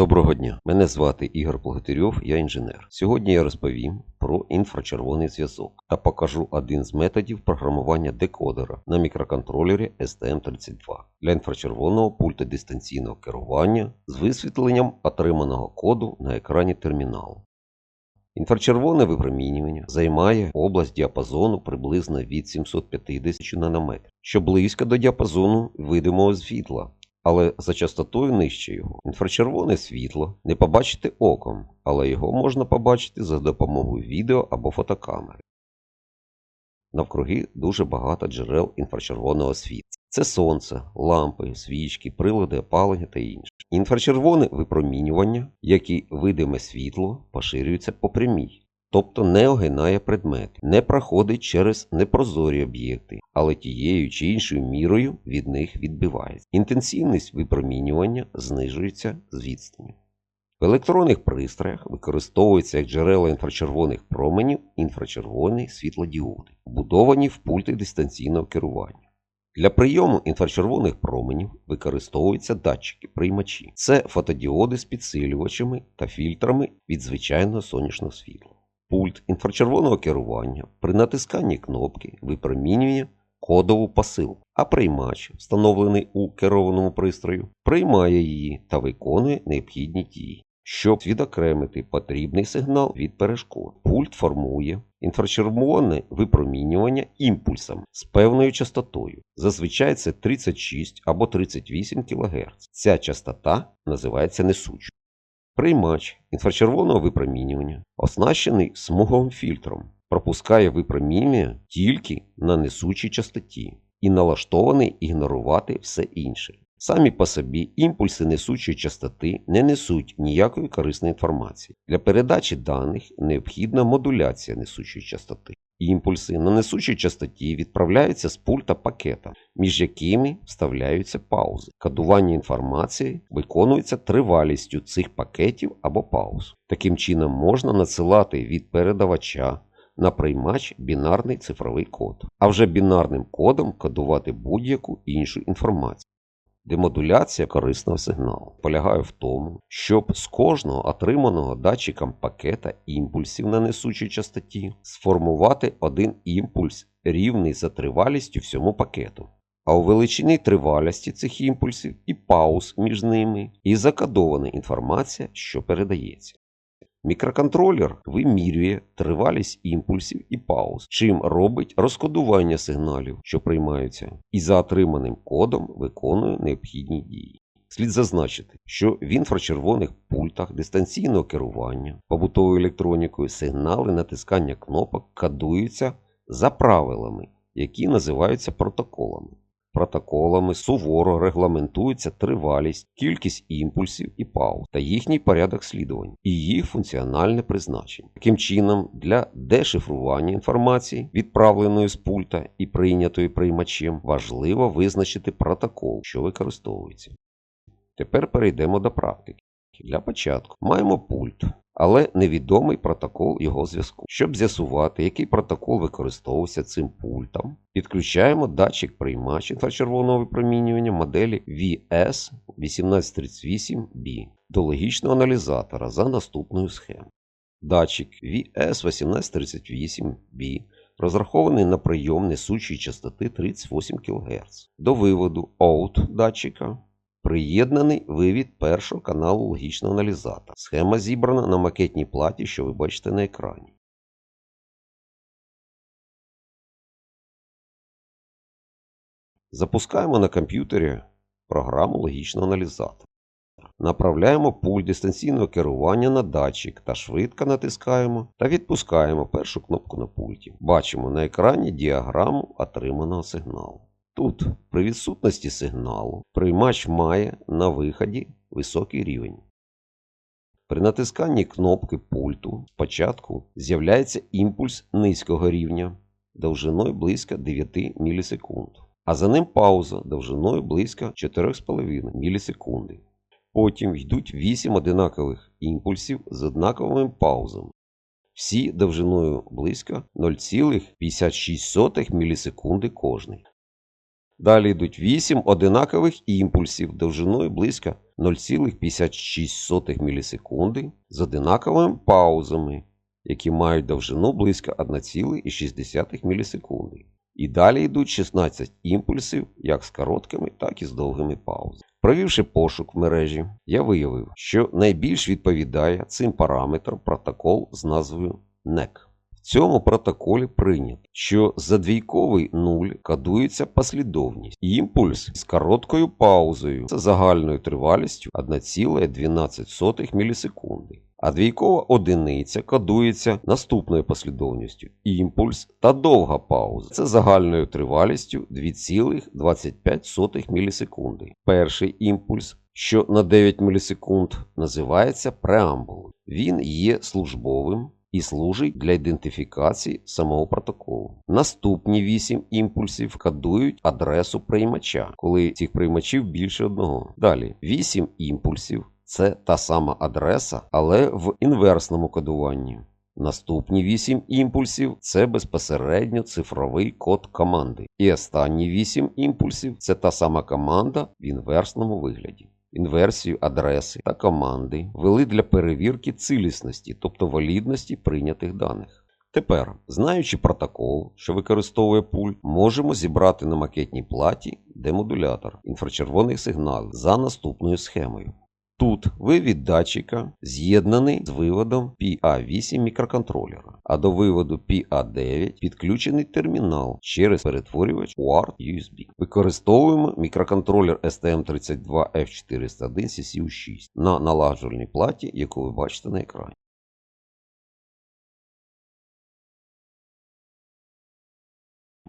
Доброго дня, мене звати Ігор Плогатирьов, я інженер. Сьогодні я розповім про інфрачервоний зв'язок та покажу один з методів програмування декодера на мікроконтролері STM32 для інфрачервоного пульта дистанційного керування з висвітленням отриманого коду на екрані терміналу. Інфрачервоне випромінювання займає область діапазону приблизно від 750 нанометрів, що близько до діапазону видимого світла але за частотою нижче його. Інфрачервоне світло не побачити оком, але його можна побачити за допомогою відео або фотокамери. Навкруги дуже багато джерел інфрачервоного світла. Це сонце, лампи, свічки, прилади опалення та інше. Інфрачервоне випромінювання, як і видиме світло, поширюється по прямій тобто не огинає предмети, не проходить через непрозорі об'єкти, але тією чи іншою мірою від них відбивається. Інтенсивність випромінювання знижується з відстані. В електронних пристроях використовуються як джерела інфрачервоних променів інфрачервоні світлодіоди, вбудовані в пульти дистанційного керування. Для прийому інфрачервоних променів використовуються датчики приймачі. Це фотодіоди з підсилювачами та фільтрами від звичайного сонячного світла. Пульт інфрачервоного керування при натисканні кнопки випромінює кодову посилку, а приймач, встановлений у керованому пристрою, приймає її та виконує необхідні дії. Щоб відокремити потрібний сигнал від перешкод, пульт формує інфрачервоне випромінювання імпульсом з певною частотою. Зазвичай це 36 або 38 кГц. Ця частота називається несучою. Приймач інфрачервоного випромінювання, оснащений смуговим фільтром, пропускає випромінювання тільки на несучій частоті і налаштований ігнорувати все інше. Самі по собі імпульси несучої частоти не несуть ніякої корисної інформації. Для передачі даних необхідна модуляція несучої частоти. Імпульси на несучій частоті відправляються з пульта пакетом, між якими вставляються паузи. Кодування інформації виконується тривалістю цих пакетів або пауз. Таким чином можна надсилати від передавача на приймач бінарний цифровий код, а вже бінарним кодом кодувати будь-яку іншу інформацію. Демодуляція корисного сигналу полягає в тому, щоб з кожного отриманого датчиком пакета імпульсів на несучій частоті сформувати один імпульс, рівний за тривалістю всьому пакету. А у величині тривалості цих імпульсів і пауз між ними і закодована інформація, що передається. Мікроконтролер вимірює тривалість імпульсів і пауз, чим робить розкодування сигналів, що приймаються, і за отриманим кодом виконує необхідні дії. Слід зазначити, що в інфрачервоних пультах дистанційного керування побутовою електронікою сигнали натискання кнопок кодуються за правилами, які називаються протоколами. Протоколами суворо регламентується тривалість, кількість імпульсів і пауз та їхній порядок слідувань і їх функціональне призначення. Таким чином, для дешифрування інформації, відправленої з пульта і прийнятої приймачем, важливо визначити протокол, що використовується. Тепер перейдемо до практики. Для початку маємо пульт, але невідомий протокол його зв'язку. Щоб з'ясувати, який протокол використовувався цим пультом, підключаємо датчик приймач інфрачервоного випромінювання моделі VS1838B до логічного аналізатора за наступною схемою. Датчик VS1838B розрахований на прийом несучої частоти 38 кГц. До виводу OUT датчика Приєднаний вивід першого каналу логічного аналізатора. Схема зібрана на макетній платі, що ви бачите на екрані. Запускаємо на комп'ютері програму логічного аналізатора. Направляємо пульт дистанційного керування на датчик та швидко натискаємо та відпускаємо першу кнопку на пульті. Бачимо на екрані діаграму отриманого сигналу. Тут, при відсутності сигналу, приймач має на виході високий рівень. При натисканні кнопки пульту спочатку з'являється імпульс низького рівня довжиною близько 9 мілісекунд, а за ним пауза довжиною близько 4,5 мілісекунди. Потім йдуть 8 одинакових імпульсів з однаковими паузами. Всі довжиною близько 0,56 мілісекунди кожний. Далі йдуть 8 одинакових імпульсів довжиною близько 0,56 мілісекунди з одинаковими паузами, які мають довжину близько 1,6 мілісекунди. І далі йдуть 16 імпульсів як з короткими, так і з довгими паузами. Провівши пошук в мережі, я виявив, що найбільш відповідає цим параметрам протокол з назвою NEC. В цьому протоколі прийнято, що за двійковий нуль кодується послідовність. Імпульс з короткою паузою з загальною тривалістю 1,12 мілісекунди. А двійкова одиниця кодується наступною послідовністю імпульс та довга пауза. Це загальною тривалістю 2,25 мілісекунди. Перший імпульс, що на 9 мілісекунд, називається преамбулою. Він є службовим і служить для ідентифікації самого протоколу. Наступні 8 імпульсів кодують адресу приймача, коли цих приймачів більше одного. Далі 8 імпульсів це та сама адреса, але в інверсному кодуванні. Наступні 8 імпульсів це безпосередньо цифровий код команди. І останні 8 імпульсів це та сама команда в інверсному вигляді. Інверсію адреси та команди ввели для перевірки цілісності, тобто валідності прийнятих даних. Тепер, знаючи протокол, що використовує пульт, можемо зібрати на макетній платі демодулятор інфрачервоних сигналів за наступною схемою. Тут вивід датчика з'єднаний з виводом PA8 мікроконтролера, а до виводу PA9 підключений термінал через перетворювач UART USB. Використовуємо мікроконтролер STM32F401 CCU6 на налагоджувальній платі, яку ви бачите на екрані.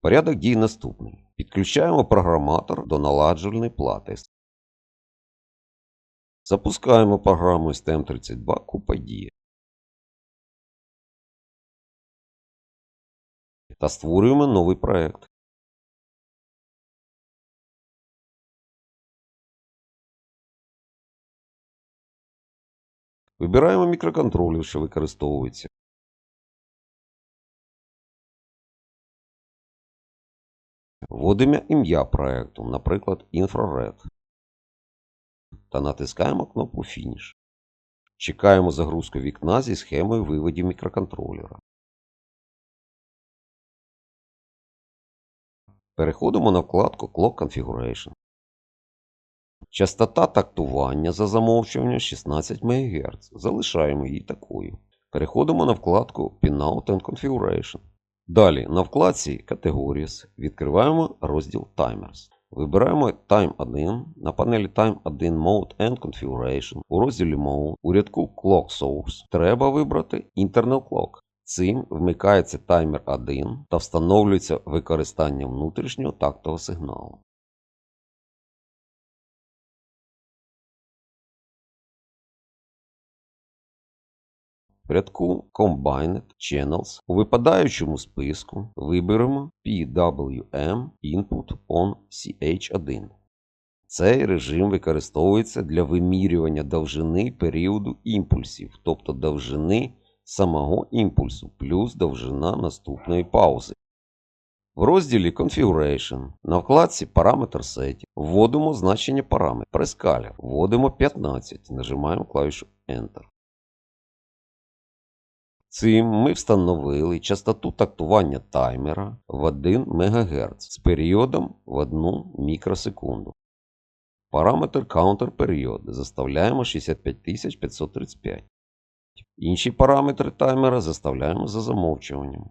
Порядок дій наступний. Підключаємо програматор до наладжувальної плати. Запускаємо програму STM32 Купа Дія та створюємо новий проект. Вибираємо мікроконтролер, що використовується. Вводимо ім'я проекту, наприклад, Infrared та натискаємо кнопку Фініш. Чекаємо загрузку вікна зі схемою виводів мікроконтролера. Переходимо на вкладку Clock Configuration. Частота тактування за замовчуванням 16 МГц. Залишаємо її такою. Переходимо на вкладку Pinout and Configuration. Далі на вкладці Categories відкриваємо розділ Timers. Вибираємо Time 1 на панелі Time 1 Mode and Configuration. У розділі Mode у рядку Clock Source треба вибрати Internal Clock. Цим вмикається таймер 1 та встановлюється використання внутрішнього тактового сигналу. В рядку Combined Channels у випадаючому списку виберемо PWM Input on CH1. Цей режим використовується для вимірювання довжини періоду імпульсів, тобто довжини самого імпульсу плюс довжина наступної паузи. В розділі Configuration на вкладці Параметр Setting вводимо значення параметра Прескалер. Вводимо 15, нажимаємо клавішу Enter. Цим ми встановили частоту тактування таймера в 1 МГц з періодом в 1 мікросекунду. Параметр Counter період заставляємо 65535. Інші параметри таймера заставляємо за замовчуванням.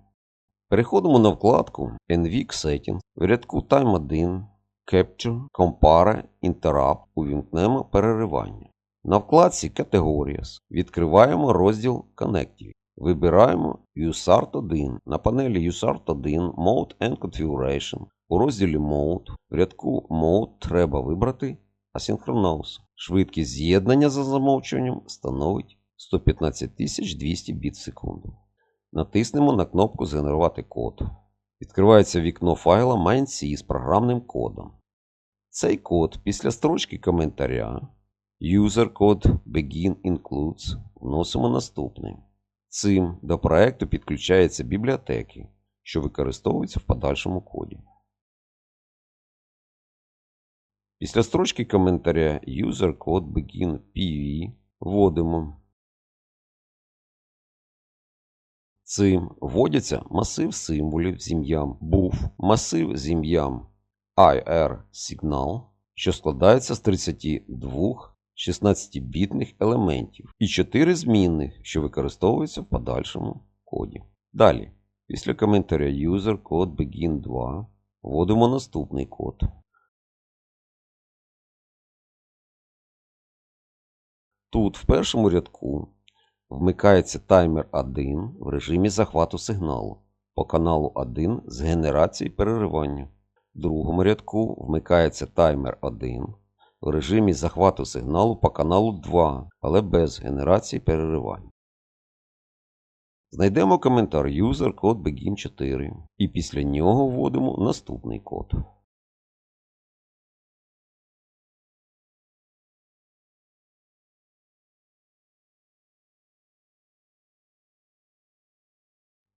Переходимо на вкладку NVIC Settings. В рядку Time 1 Capture, Compare, Interrupt увімкнемо переривання. На вкладці Categories відкриваємо розділ Connective. Вибираємо USART 1 на панелі USART 1 Mode and Configuration. У розділі Mode в рядку Mode треба вибрати Asynchronous. Швидкість з'єднання за замовчуванням становить 115200 біт в секунду. Натиснемо на кнопку Згенерувати код. Відкривається вікно файла MindC з програмним кодом. Цей код після строчки коментаря User Code Begin Includes вносимо наступний. Цим до проекту підключаються бібліотеки, що використовуються в подальшому коді. Після строчки коментаря user code begin PV вводимо. Цим вводяться масив символів з ім'ям був, масив з ім'ям IR сигнал, що складається з 32 16-бітних елементів і 4 змінних, що використовуються в подальшому коді. Далі, після коментаря user code begin 2 вводимо наступний код. Тут в першому рядку вмикається таймер 1 в режимі захвату сигналу по каналу 1 з генерації переривання. В другому рядку вмикається таймер 1 в режимі захвату сигналу по каналу 2, але без генерації переривань. Знайдемо коментар user code begin 4 і після нього вводимо наступний код.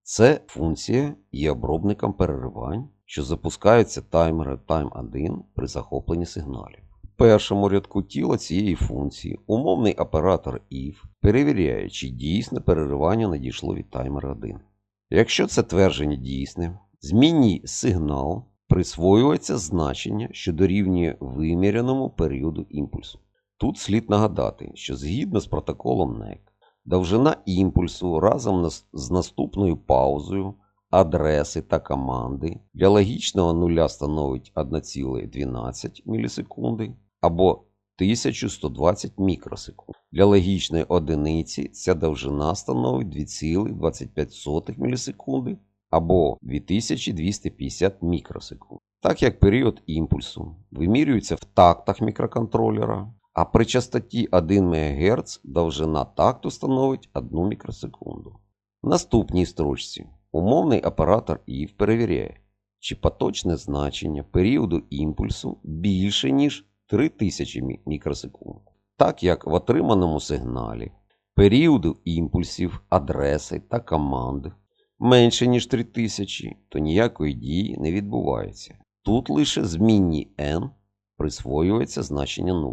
Це функція є обробником переривань, що запускаються таймери Time1 при захопленні сигналів. Першому рядку тіла цієї функції умовний оператор if перевіряє, чи дійсне переривання надійшло від таймера 1. Якщо це твердження дійсне, змінній сигнал присвоюється значення, що дорівнює виміряному періоду імпульсу. Тут слід нагадати, що згідно з протоколом NEC, довжина імпульсу разом з наступною паузою адреси та команди для логічного нуля становить 1,12 мілісекунди або 1120 мікросекунд. Для логічної одиниці ця довжина становить 2,25 мілісекунди або 2250 мікросекунд. Так як період імпульсу вимірюється в тактах мікроконтролера, а при частоті 1 МГц довжина такту становить 1 мікросекунду. В наступній строчці умовний оператор IF перевіряє, чи поточне значення періоду імпульсу більше, ніж 3000 мікросекунд. Так як в отриманому сигналі періоду імпульсів, адреси та команди менше, ніж 3000, то ніякої дії не відбувається. Тут лише змінній n присвоюється значення 0.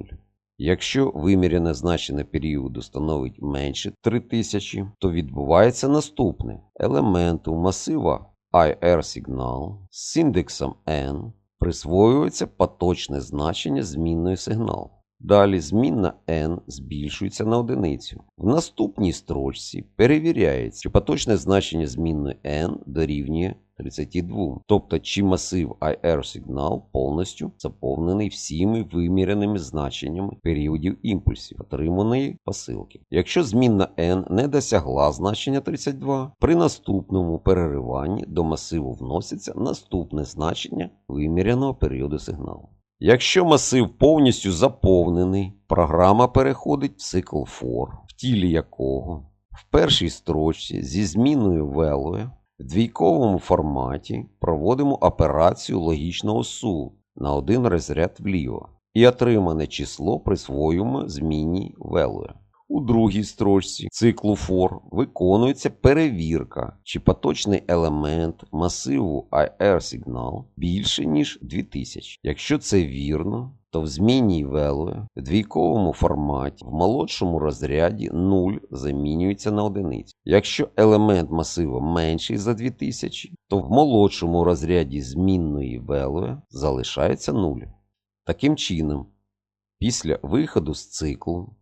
Якщо вимірене значення періоду становить менше 3000, то відбувається наступне. Елементу масива IR-сигнал з індексом n присвоюється поточне значення змінної сигнал. Далі змінна n збільшується на одиницю. В наступній строчці перевіряється, чи поточне значення змінної n дорівнює 32. Тобто, чи масив IR-сигнал повністю заповнений всіми виміреними значеннями періодів імпульсів отриманої посилки. Якщо змінна n не досягла значення 32, при наступному перериванні до масиву вноситься наступне значення виміряного періоду сигналу. Якщо масив повністю заповнений, програма переходить в цикл for, в тілі якого в першій строчці зі зміною value в двійковому форматі проводимо операцію логічного су на один розряд вліво і отримане число присвоюємо зміні value. У другій строчці циклу for виконується перевірка, чи поточний елемент масиву IR-сигнал більше, ніж 2000. Якщо це вірно, то в змінній value в двійковому форматі в молодшому розряді 0 замінюється на одиницю. Якщо елемент масиву менший за 2000, то в молодшому розряді змінної value залишається 0. Таким чином, після виходу з циклу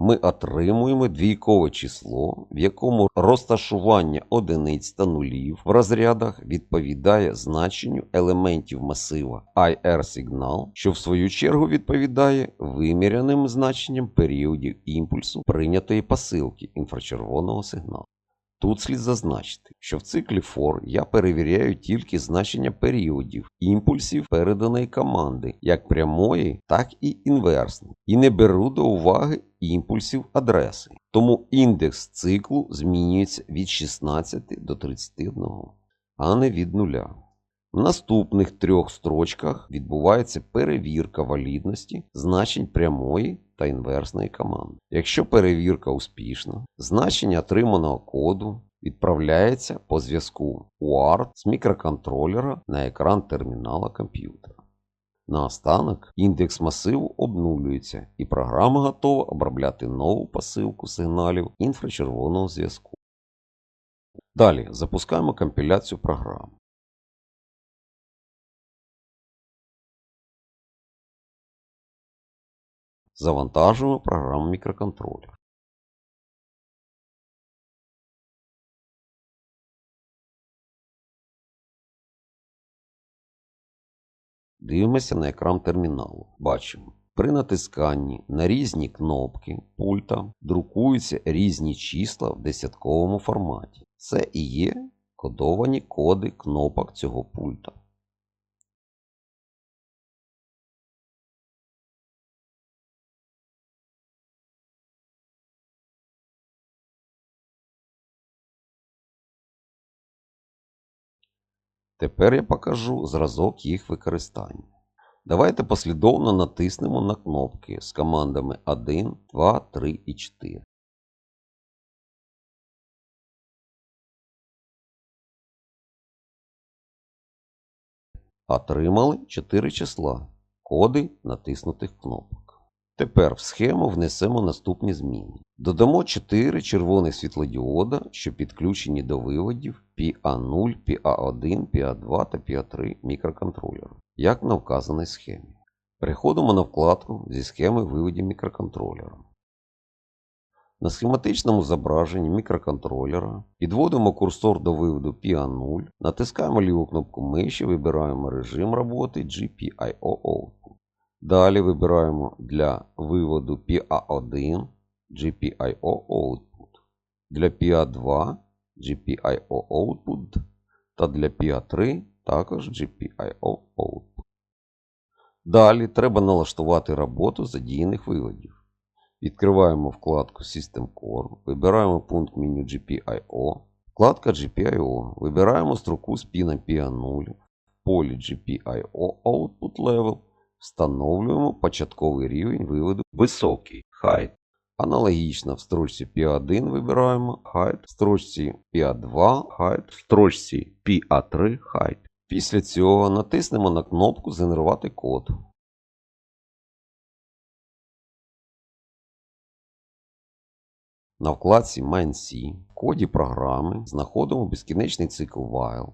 ми отримуємо двійкове число, в якому розташування одиниць та нулів в розрядах відповідає значенню елементів масива IR-сигнал, що в свою чергу відповідає виміряним значенням періодів імпульсу прийнятої посилки інфрачервоного сигналу. Тут слід зазначити, що в циклі for я перевіряю тільки значення періодів, імпульсів переданої команди, як прямої, так і інверсної, і не беру до уваги імпульсів адреси. Тому індекс циклу змінюється від 16 до 31, а не від нуля. В наступних трьох строчках відбувається перевірка валідності значень прямої та інверсної команди. Якщо перевірка успішна, значення отриманого коду відправляється по зв'язку UART з мікроконтролера на екран термінала комп'ютера. Наостанок індекс масиву обнулюється і програма готова обробляти нову посилку сигналів інфрачервоного зв'язку. Далі запускаємо компіляцію програми. Завантажуємо програму мікроконтролер. Дивимося на екран терміналу. Бачимо. При натисканні на різні кнопки пульта друкуються різні числа в десятковому форматі. Це і є кодовані коди кнопок цього пульта. Тепер я покажу зразок їх використання. Давайте послідовно натиснемо на кнопки з командами 1, 2, 3 і 4. Отримали 4 числа. Коди натиснутих кнопок. Тепер в схему внесемо наступні зміни. Додамо 4 червоних світлодіода, що підключені до виводів PA0, PA1, PA2 та PA3 мікроконтролеру, як на вказаній схемі. Переходимо на вкладку зі схеми виводів мікроконтролера. На схематичному зображенні мікроконтролера підводимо курсор до виводу PA0, натискаємо ліву кнопку миші, вибираємо режим роботи GPIO Output. Далі вибираємо для виводу PA1 GPIO Output, для PA2 GPIO Output та для PA3 також GPIO Output. Далі треба налаштувати роботу задіяних виводів. Відкриваємо вкладку System Core, вибираємо пункт меню GPIO, вкладка GPIO, вибираємо строку з піном PA0, в полі GPIO Output Level, встановлюємо початковий рівень виводу високий Height. Аналогічно в строчці P1 вибираємо Height, в строчці P2 Height, в строчці PA3 Height. Після цього натиснемо на кнопку Згенерувати код. На вкладці MineC в коді програми знаходимо безкінечний цикл while.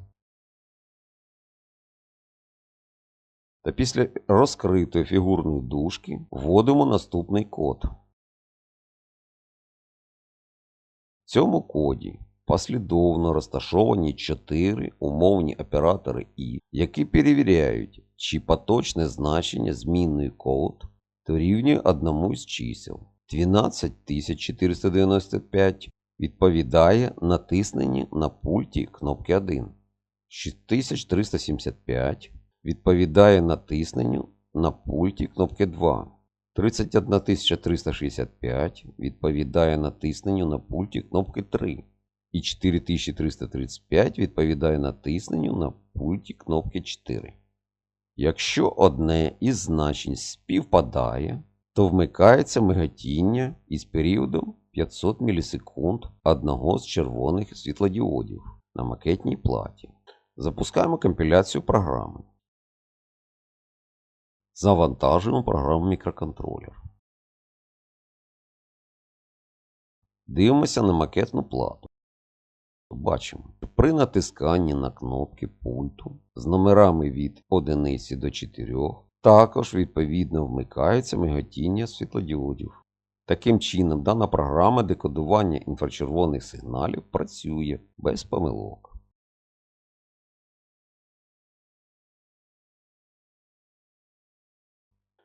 Та після розкритої фігурної дужки вводимо наступний код. В цьому коді послідовно розташовані 4 умовні оператори І, які перевіряють, чи поточне значення змінної код дорівнює одному із чисел. 12495 відповідає натисненні на пульті кнопки 1. 6375 відповідає натисненню на пульті кнопки 2. 31365 відповідає натисненню на пульті кнопки 3. І 4335 відповідає натисненню на пульті кнопки 4. Якщо одне із значень співпадає, то вмикається миготіння із періодом 500 мілісекунд одного з червоних світлодіодів на макетній платі. Запускаємо компіляцію програми. Завантажуємо програму мікроконтролер. Дивимося на макетну плату. Бачимо, при натисканні на кнопки пульту з номерами від 1 до 4 також відповідно вмикається миготіння світлодіодів. Таким чином, дана програма декодування інфрачервоних сигналів працює без помилок.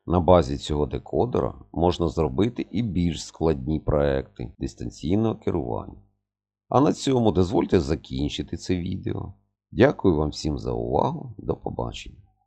На базі цього декодера можна зробити і більш складні проекти дистанційного керування. А на цьому дозвольте закінчити це відео. Дякую вам всім за увагу. До побачення.